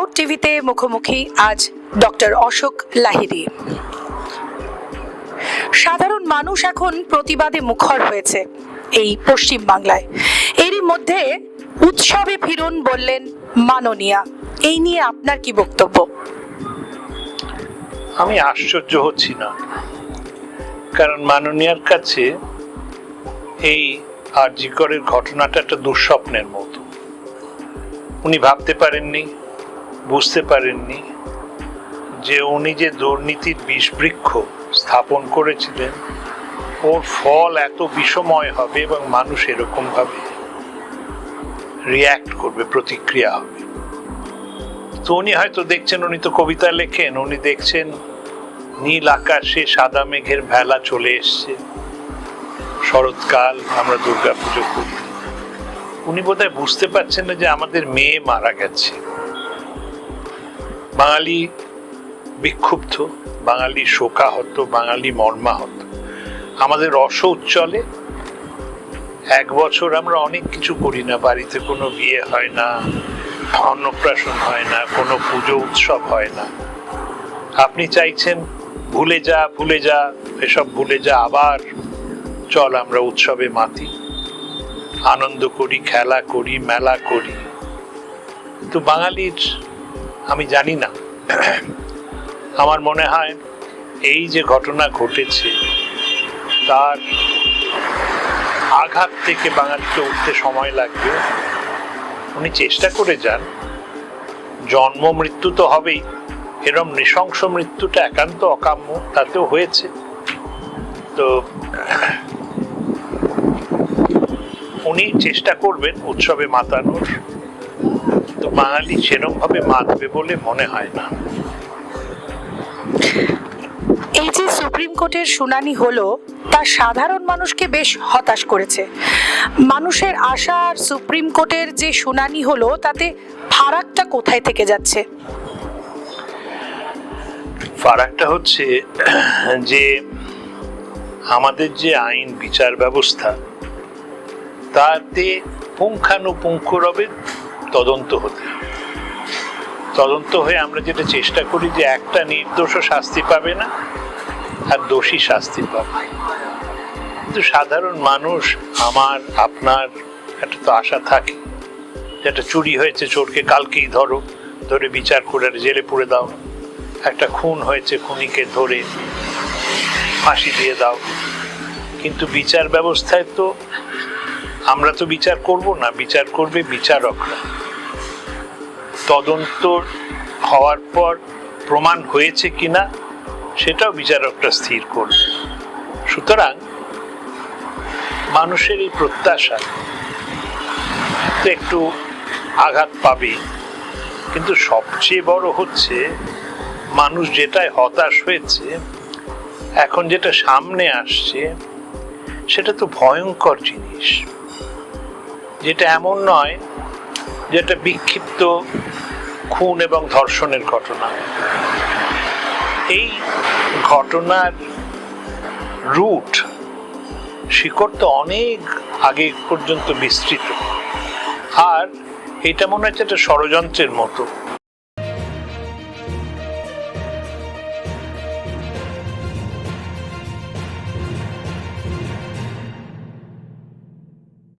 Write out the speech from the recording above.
Cloud টিভিতে মুখোমুখি আজ ডক্টর অশোক লাহিড়ী। সাধারণ মানুষ এখন প্রতিবাদে মুখর হয়েছে এই পশ্চিম বাংলায়। এরই মধ্যে উৎসবে ফিরুন বললেন মাননীয়া। এই নিয়ে আপনার কি বক্তব্য? আমি আশ্চর্য হচ্ছি না। কারণ মাননীয়ার কাছে এই আর আরজিকরের ঘটনাটা একটা দুঃস্বপ্নের মতো। উনি ভাবতে পারেননি বুঝতে পারেননি যে উনি যে দুর্নীতির বিষবৃক্ষ স্থাপন করেছিলেন, ওর ফল এত বিষময় হবে এবং মানুষ এরকমভাবে রিয়্যাক্ট করবে, প্রতিক্রিয়া হবে। তো উনি হয়তো দেখছেন, উনি তো কবিতা লেখেন, উনি দেখছেন নীল আকাশে সাদা মেঘের ভেলা চলে এসছে। শরৎকাল, আমরা দুর্গা পুজো করি। উনি বোধহয় বুঝতে পারছেন না যে আমাদের মেয়ে মারা গেছে। বাঙালি বিক্ষুব্ধ, বাঙালি শোকাহত, বাঙালি মর্মাহত। আমাদের রস উচ্চলে এক বছর আমরা অনেক কিছু করি না, বাড়িতে কোনো বিয়ে হয় না, অন্নপ্রাশন হয় না, কোনো পুজো উৎসব হয় না। আপনি চাইছেন, ভুলে যা ভুলে যা, এসব ভুলে যা, আবার চল আমরা উৎসবে মাতি। আনন্দ করি, খেলা করি, মেলা করি। তো বাঙালির আমি জানি না। আমার মনে হয় এই যে ঘটনা ঘটেছে, তার আঘাত থেকে বাঙালিকে উঠতে সময় লাগবে। উনি চেষ্টা করে যান। জন্ম মৃত্যু তো হবেই। এরম নৃশংস মৃত্যুটা একান্ত অকাম্য, তাতেও হয়েছে। তো উনি চেষ্টা করবেন উৎসবে মাতানোর। তো বাঙালি সেরম ভাবে মাতবে বলে মনে হয় না। এই যে সুপ্রিম কোর্টের শুনানি হলো তা সাধারণ মানুষকে বেশ হতাশ করেছে। মানুষের আশা আর সুপ্রিম কোর্টের যে শুনানি হলো তাতে ফারাকটা কোথায় থেকে যাচ্ছে? ফারাকটা হচ্ছে যে আমাদের যে আইন বিচার ব্যবস্থা তাতে পুঙ্খানুপুঙ্খরবে তদন্ত হতে তদন্ত হয়ে আমরা যেটা চেষ্টা করি যে একটা নির্দোষ শাস্তি পাবে না, আর দোষী শাস্তি পাবে। কিন্তু সাধারণ মানুষ, আমার, আপনার একটা তো আশা থাকে। যেটা চুরি হয়েছে চোরকে কালকেই ধরো, ধরে বিচার করে জেলে পুরে দাও। একটা খুন হয়েছে খুনিকে ধরে, ফাঁসি দিয়ে দাও। কিন্তু বিচার ব্যবস্থায় তো আমরা তো বিচার করব না, বিচার করবে বিচারকরা। তদন্ত হওয়ার পর প্রমাণ হয়েছে কিনা, সেটাও বিচারকরা স্থির করবে। সুতরাং মানুষের এই প্রত্যাশা তো একটু আঘাত পাবে। কিন্তু সবচেয়ে বড় হচ্ছে, মানুষ যেটায় হতাশ হয়েছে, এখন যেটা সামনে আসছে, সেটা তো ভয়ঙ্কর জিনিস। যেটা এমন নয় যেটা বিক্ষিপ্ত খুন এবং ধর্ষণের ঘটনা। এই ঘটনার রুট শিকড় তো অনেক আগে পর্যন্ত বিস্তৃত। আর এটা মনে হচ্ছে একটা ষড়যন্ত্রের মতো।